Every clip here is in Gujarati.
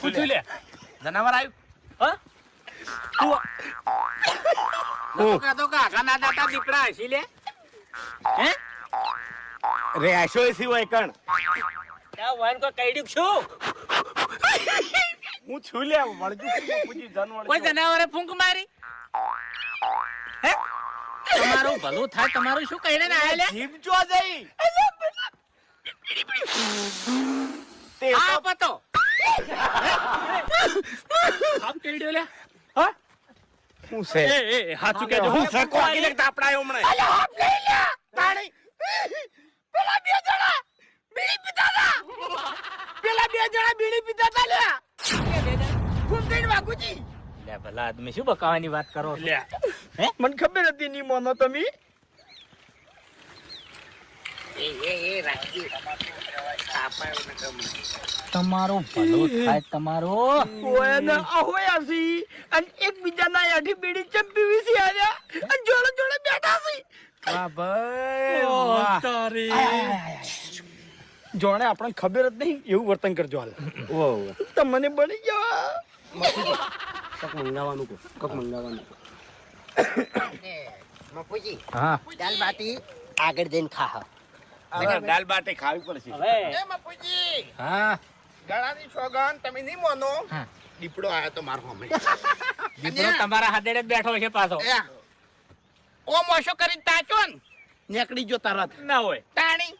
પૂછ્યું લે જનાવર આવ્યું હા નતો કહેતો કે આખા ના દાતા દીકરા હસી લે હે રે આશો એસી હોય કણ ત્યાં વાન કો કઈડ્યું છું હું છું લે વળજુ પૂજી જન કોઈ જનાવરે ફૂંક મારી હે તમારું ભલું થાય તમારું શું કહીને ના આયા લે જીભ જો જઈ. તે આ પતો. આમ કઈડ્યો લે. હા? હું છે? એ એ હાચું કહેજો. હું છે? કોકી લગતા આપડા હમણે. તાણી. પેલા બે જણા બીડી પીતા હતા પેલા બે જણા બીડી પીતા હતા લે વાગુજી લે ભલા આદમી શું બકાવાની વાત કરો છો? લે. મને ખબર હતી નહીં મોનો તમે. તમારું ભલો થાય તમારું. ઓયને ahoya સી અને એકબીજાના યાઠી બીડી ચંપી છે આજા અને જોડે જોડે બેઠા સી વાહ ભાઈ વાહ. તારી. જોણે આપણને ખબર જ નહીં એવું વર્તન કરજો હાલ. તમને બની ગયા. કક મંગાવવાનું કો કક મંગાવવાનું કો મપુજી હા. દાલ બાટી આગળ જઈને ખા દાલ બાટે ખાવી પડશે. હવે. એ મફુજી હા. ગળાની સોગન તમે નહીં મોનો. દીપડો આયો તો મારો હમે દીપડો તમારા હાથેડે બેઠો છે પાછો. ઓ મોશો કરીને તાચો ને. નેકડી જો તરત ના હોય. તાણી.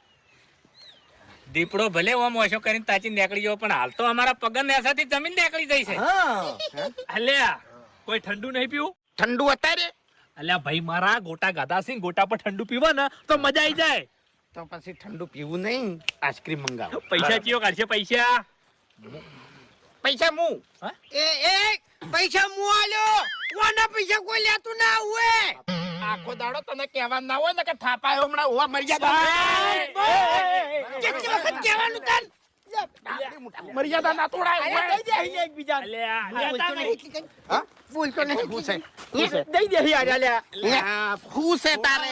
દીપડો ભલે ઓમ ઓછો કરીને તાચી નીકળી ગયો પણ હાલ તો અમારા પગન નેસાથી જમીન નીકળી જાય છે. અલ્યા કોઈ ઠંડુ નહીં પીવું? ઠંડુ અત્યારે? અલ્યા ભાઈ મારા ગોટા ગાધા સિંહ ગોટા પર ઠંડુ પીવા ને તો મજા આવી જાય. તો પછી ઠંડુ પીવું નહીં આઈસ્ક્રીમ મંગાવો. પૈસા ચિયો કાઢશે પૈસા. પૈસા મુ. એ એ પૈસા મુ આલ્યો. કોના પૈસા કોઈ લેતું ના હોય આખો દાડો તને કહેવા ના હોય ને કે થાપાયો હમણાં હોવા મર્યાદા કેટલી વખત કહેવાનું તન? મર્યાદા ના તોડાય એકબીજા નહીં. બોલતો નહીં. દઈ દે યાર હું છે તારે.